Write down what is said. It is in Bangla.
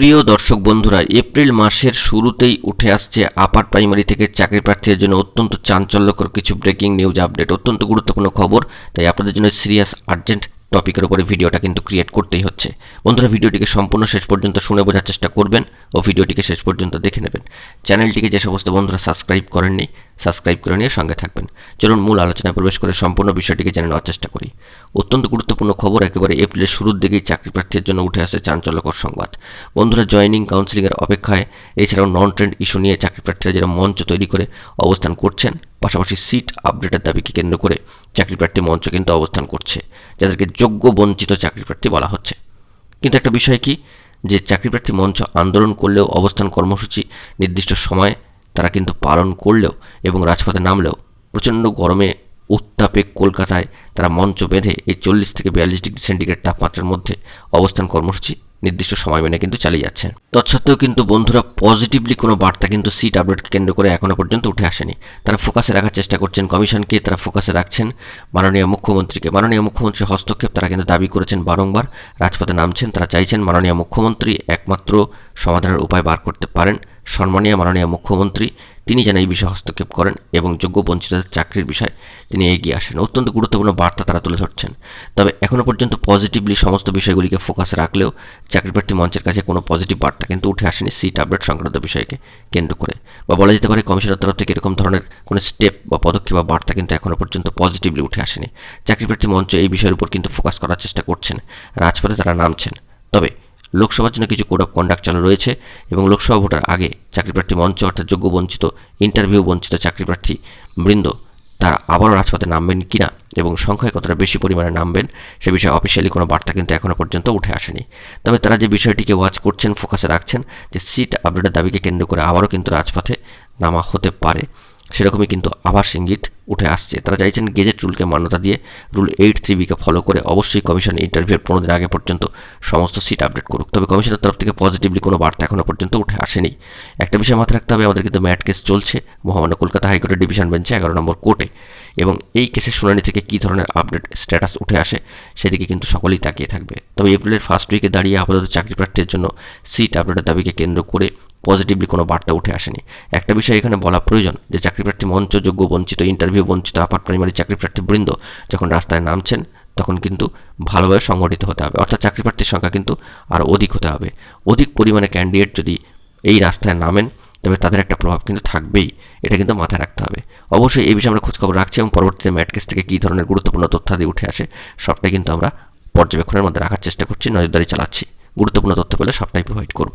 প্রিয় দর্শক বন্ধুরা, এপ্রিল মাসের শুরুতেই উঠে আসছে আপার প্রাইমারি থেকে চাকরি প্রার্থীদের জন্য অত্যন্ত চাঞ্চল্যকর কিছু ব্রেকিং নিউজ আপডেট অত্যন্ত গুরুত্বপূর্ণ খবর। তাই আপনাদের জন্য সিরিয়াস আর্জেন্ট টপিকের উপরে ভিডিওটা কিন্তু ক্রিয়েট করতেই হচ্ছে। বন্ধুরা ভিডিওটিকে সম্পূর্ণ শেষ পর্যন্ত শুনে বোঝার চেষ্টা করবেন ও ভিডিওটিকে শেষ পর্যন্ত দেখে নেবেন। চ্যানেলটিকে যে সমস্ত বন্ধুরা সাবস্ক্রাইব করেননি সাবস্ক্রাইব করে নিয়ে সঙ্গে থাকবেন। চলুন মূল আলোচনায় প্রবেশ করে সম্পূর্ণ বিষয়টিকে জেনে নেওয়ার চেষ্টা করি। অত্যন্ত গুরুত্বপূর্ণ খবর একেবারে এপ্রিলের শুরুর দিকেই চাকরি প্রার্থীর জন্য উঠে আসে চাঞ্চল্যকর সংবাদ। বন্ধুরা জয়নিং কাউন্সিলিংয়ের অপেক্ষায়, এছাড়াও নন ট্রেন্ড ইস্যু নিয়ে চাকরি প্রার্থীরা যেটা মঞ্চ তৈরি করে অবস্থান করছেন পাশাপাশি সিট আপডেটের দাবিকে কেন্দ্র করে চাকরিপ্রার্থী মঞ্চ কিন্তু অবস্থান করছে, যাদেরকে যোগ্য বঞ্চিত চাকরিপ্রার্থী বলা হচ্ছে। কিন্তু একটা বিষয় কি? যে চাকরি প্রার্থী মঞ্চ আন্দোলন করলেও অবস্থান কর্মসূচি নির্দিষ্ট সময়ে তারা কিন্তু পালন করলেও এবং রাজপথে নামলেও প্রচণ্ড গরমে উত্তাপে কলকাতায় তারা মঞ্চ বেঁধে এই চল্লিশ থেকে বিয়াল্লিশ ডিগ্রি সেন্টিগ্রেড তাপমাত্রার মধ্যে অবস্থান কর্মসূচি নির্দিষ্ট সময় মেনে কিন্তু চালিয়ে যাচ্ছেন। তৎসত্ত্বেও কিন্তু বন্ধুরা পজিটিভলি কোনো বার্তা কিন্তু সিট আপডেটকে কেন্দ্র করে এখনও পর্যন্ত উঠে আসেনি। তারা ফোকাসে রাখার চেষ্টা করছেন কমিশনকে, তারা ফোকাসে রাখছেন মাননীয় মুখ্যমন্ত্রীকে। মাননীয় মুখ্যমন্ত্রীর হস্তক্ষেপ তারা কিন্তু দাবি করেছেন বারংবার। রাজপথে নামছেন, তারা চাইছেন মাননীয় মুখ্যমন্ত্রী একমাত্র সমাধানের উপায় বার করতে পারেন। সম্মানীয় মাননীয় মুখ্যমন্ত্রী, তিনি যেন এই বিষয়ে হস্তক্ষেপ করেন এবং যোগ্য বঞ্চিতদের চাকরির বিষয়ে তিনি এগিয়ে আসেন। অত্যন্ত গুরুত্বপূর্ণ বার্তা তারা তুলে ধরছেন। তবে এখনও পর্যন্ত পজিটিভলি সমস্ত বিষয়গুলিকে ফোকাসে রাখলেও চাকরিপ্রার্থী মঞ্চের কাছে কোনো পজিটিভ বার্তা কিন্তু উঠে আসেনি সিট আপডেট সংক্রান্ত বিষয়কে কেন্দ্র করে। বা বলা যেতে পারে কমিশনের তরফ থেকে এরকম ধরনের কোনো স্টেপ বা পদক্ষেপ বা বার্তা কিন্তু এখনও পর্যন্ত পজিটিভলি উঠে আসেনি। চাকরিপ্রার্থী মঞ্চ এই বিষয়ের উপর কিন্তু ফোকাস করার চেষ্টা করছেন। রাজপথে তারা নামছেন। তবে লোকসভার জন্য কিছু কোড অফ কন্ডাক্ট চালু রয়েছে এবং লোকসভা ভোটার আগে চাকরিপ্রার্থী মঞ্চ অর্থাৎ যোগ্য বঞ্চিত ইন্টারভিউ বঞ্চিত চাকরিপ্রার্থী বৃন্দ তারা আবারও রাজপথে নামবেন কিনা এবং সংখ্যায় কতটা বেশি পরিমাণে নামবেন, সে বিষয়ে অফিসিয়ালি কোনো বার্তা কিন্তু এখনও পর্যন্ত উঠে আসেনি। তবে তারা যে বিষয়টিকে ওয়াচ করছেন ফোকাসে রাখছেন যে সিট আপডেটের দাবিকে কেন্দ্র করে আবারও কিন্তু রাজপথে নামা হতে পারে। সেরকমই কিন্তু আভাস ইঙ্গিত উঠে আসছে। তারা চাইছেন গেজেট রুলকে মান্যতা দিয়ে রুল এইট থ্রি বিকে ফলো করে অবশ্যই কমিশন ইন্টারভিউর পনেরো দিন আগে পর্যন্ত সমস্ত সিট আপডেট করুক। তবে কমিশনের তরফ থেকে পজিটিভলি কোনো বার্তা এখনও পর্যন্ত উঠে আসেনি। একটা বিষয় মাথায় রাখতে হবে, আমাদের কিন্তু ম্যাট কেস চলছে মহামান্য কলকাতা হাইকোর্টের ডিভিশন বেঞ্চে এগারো নম্বর কোর্টে। এবং এই কেসের শুনানি থেকে কী ধরনের আপডেট স্ট্যাটাস উঠে আসে সেদিকে কিন্তু সকলেই তাকিয়ে থাকবে। তবে এপ্রিলের ফার্স্ট উইকে দাঁড়িয়ে আপাতত চাকরি প্রার্থীর জন্য সিট আপডেটের দাবিকে কেন্দ্র করে পজিটিভলি কোনো বার্তা উঠে আসেনি। একটা বিষয় এখানে বলা প্রয়োজন যে চাকরিপ্রার্থী মঞ্চ, যোগ্য বঞ্চিত ইন্টারভিউ বঞ্চিত আপার প্রাইমারি চাকরিপ্রার্থী বৃন্দ যখন রাস্তায় নামছেন, তখন কিন্তু ভালোভাবে সংগঠিত হতে হবে। অর্থাৎ চাকরিপ্রার্থীর সংখ্যা কিন্তু আরও অধিক হতে হবে। অধিক পরিমাণে ক্যান্ডিডেট যদি এই রাস্তায় নামেন, তবে তাদের একটা প্রভাব কিন্তু থাকবেই। এটা কিন্তু মাথায় রাখতে হবে। অবশ্যই এই বিষয়ে আমরা খোঁজখবর রাখছি এবং পরবর্তীতে ম্যাটকেস থেকে কী ধরনের গুরুত্বপূর্ণ তথ্যাদি উঠে আসে, সবটাই কিন্তু আমরা পর্যবেক্ষণের মধ্যে রাখার চেষ্টা করছি, নজরদারি চালাচ্ছি। গুরুত্বপূর্ণ তথ্য পেলে সবটাই প্রোভাইড করব।